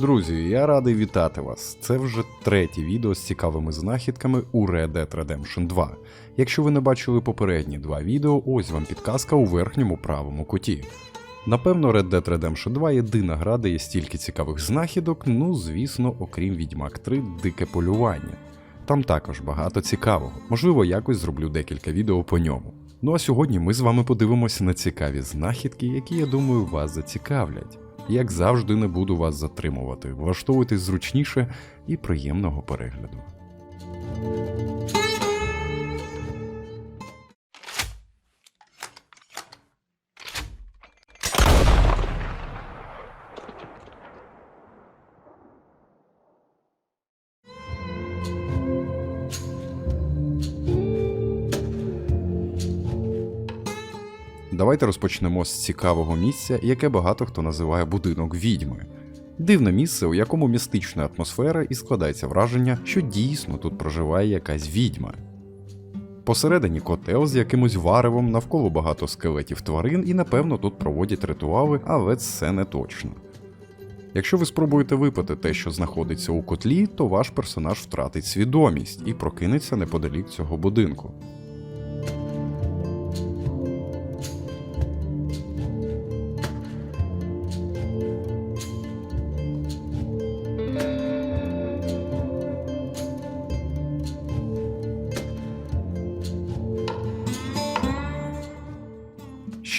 Друзі, я радий вітати вас. Це вже третє відео з цікавими знахідками у Red Dead Redemption 2. Якщо ви не бачили попередні два відео, ось вам підказка у верхньому правому куті. Напевно, Red Dead Redemption 2 єдина гра, де є стільки цікавих знахідок, ну звісно, окрім Відьмак 3 дике полювання. Там також багато цікавого, можливо, якось зроблю декілька відео по ньому. Ну а сьогодні ми з вами подивимося на цікаві знахідки, які, я думаю, вас зацікавлять. Як завжди, не буду вас затримувати. Влаштовуйтесь зручніше і приємного перегляду. Давайте розпочнемо з цікавого місця, яке багато хто називає будинок відьми. Дивне місце, у якому містична атмосфера і складається враження, що дійсно тут проживає якась відьма. Посередині котел з якимось варевом, навколо багато скелетів тварин, і напевно тут проводять ритуали, але це не точно. Якщо ви спробуєте випити те, що знаходиться у котлі, то ваш персонаж втратить свідомість і прокинеться неподалік цього будинку.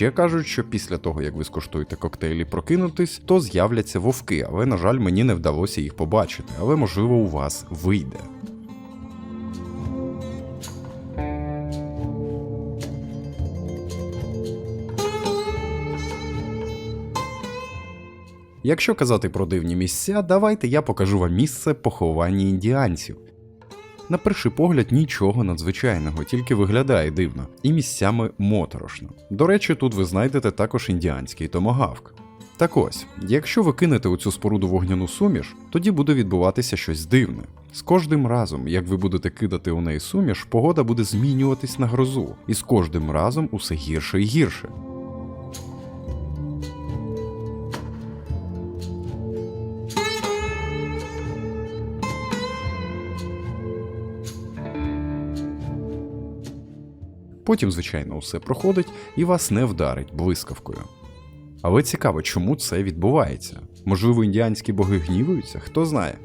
Ще кажуть, що після того, як ви скуштуєте коктейлі прокинутись, то з'являться вовки, але, на жаль, мені не вдалося їх побачити, але можливо у вас вийде. Якщо казати про дивні місця, давайте я покажу вам місце поховання індіанців. На перший погляд нічого надзвичайного, тільки виглядає дивно, і місцями моторошно. До речі, тут ви знайдете також індіанський томагавк. Так ось, якщо ви кинете у цю споруду вогняну суміш, тоді буде відбуватися щось дивне. З кожним разом, як ви будете кидати у неї суміш, погода буде змінюватись на грозу, і з кожним разом усе гірше і гірше. Потім, звичайно, усе проходить і вас не вдарить блискавкою. Але цікаво, чому це відбувається? Можливо, індіанські боги гнівуються, хто знає.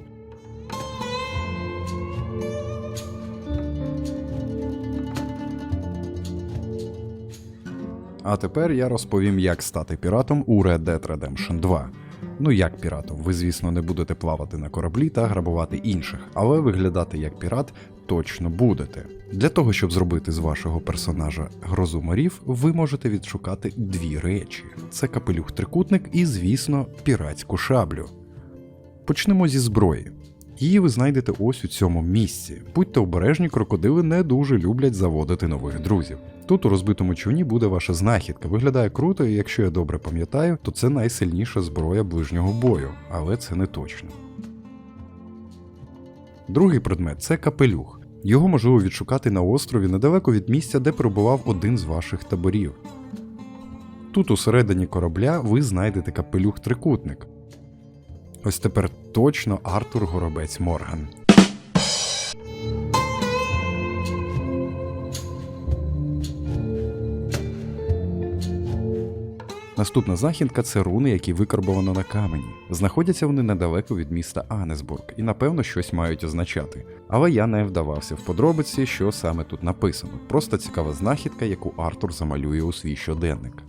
А тепер я розповім, як стати піратом у Red Dead Redemption 2. Ну як піратом, ви, звісно, не будете плавати на кораблі та грабувати інших, але виглядати як пірат точно будете. Для того, щоб зробити з вашого персонажа грозу морів, ви можете відшукати дві речі: це капелюх трикутник і, звісно, піратську шаблю. Почнемо зі зброї. Її ви знайдете ось у цьому місці. Будьте обережні, крокодили не дуже люблять заводити нових друзів. Тут у розбитому човні буде ваша знахідка. Виглядає круто, і якщо я добре пам'ятаю, то це найсильніша зброя ближнього бою, але це не точно. Другий предмет це капелюх. Його можливо відшукати на острові недалеко від місця, де перебував один з ваших таборів. Тут усередині корабля ви знайдете капелюх трикутник. Ось тепер точно Артур Горобець Морган. Наступна знахідка це руни, які викарбовано на камені. Знаходяться вони недалеко від міста Анесбург і напевно щось мають означати. Але я не вдавався в подробиці, що саме тут написано. Просто цікава знахідка, яку Артур замалює у свій щоденник.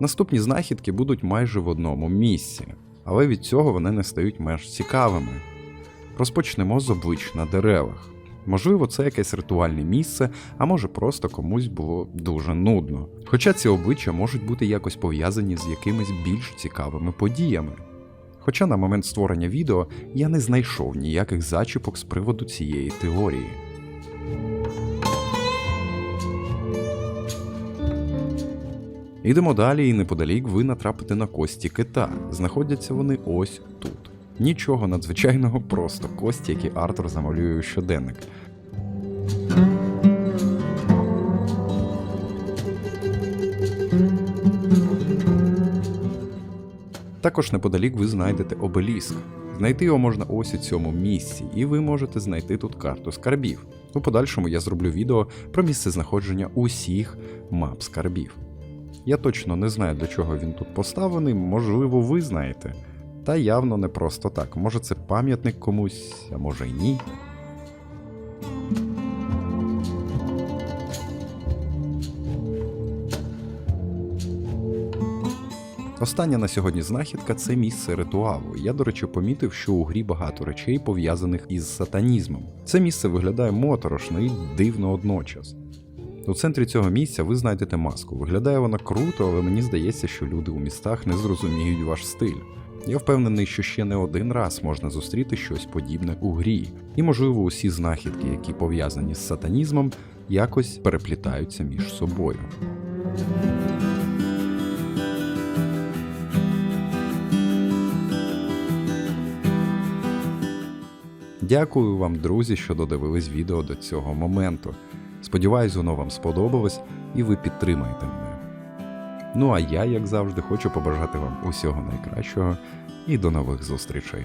Наступні знахідки будуть майже в одному місці, але від цього вони не стають менш цікавими. Розпочнемо з облич на деревах. Можливо, це якесь ритуальне місце, а може просто комусь було дуже нудно. Хоча ці обличчя можуть бути якось пов'язані з якимись більш цікавими подіями. Хоча на момент створення відео я не знайшов ніяких зачіпок з приводу цієї теорії. Ідемо далі, і неподалік ви натрапите на кості кита. Знаходяться вони ось тут. Нічого надзвичайного, просто кості, які Артур замалює у щоденник. Також неподалік ви знайдете обеліск. Знайти його можна ось у цьому місці, і ви можете знайти тут карту скарбів. У подальшому я зроблю відео про місце знаходження усіх мап скарбів. Я точно не знаю, для чого він тут поставлений, можливо, ви знаєте. Та явно не просто так. Може це пам'ятник комусь, а може й ні. Остання на сьогодні знахідка це місце ритуалу. Я, до речі, помітив, що у грі багато речей пов'язаних із сатанізмом. Це місце виглядає моторошно і дивно одночас. У центрі цього місця ви знайдете маску. Виглядає вона круто, але мені здається, що люди у містах не зрозуміють ваш стиль. Я впевнений, що ще не один раз можна зустріти щось подібне у грі, і, можливо, усі знахідки, які пов'язані з сатанізмом, якось переплітаються між собою. Дякую вам, друзі, що додивились відео до цього моменту. Сподіваюсь, воно вам сподобалось і ви підтримаєте мене. Ну а я, як завжди, хочу побажати вам усього найкращого і до нових зустрічей.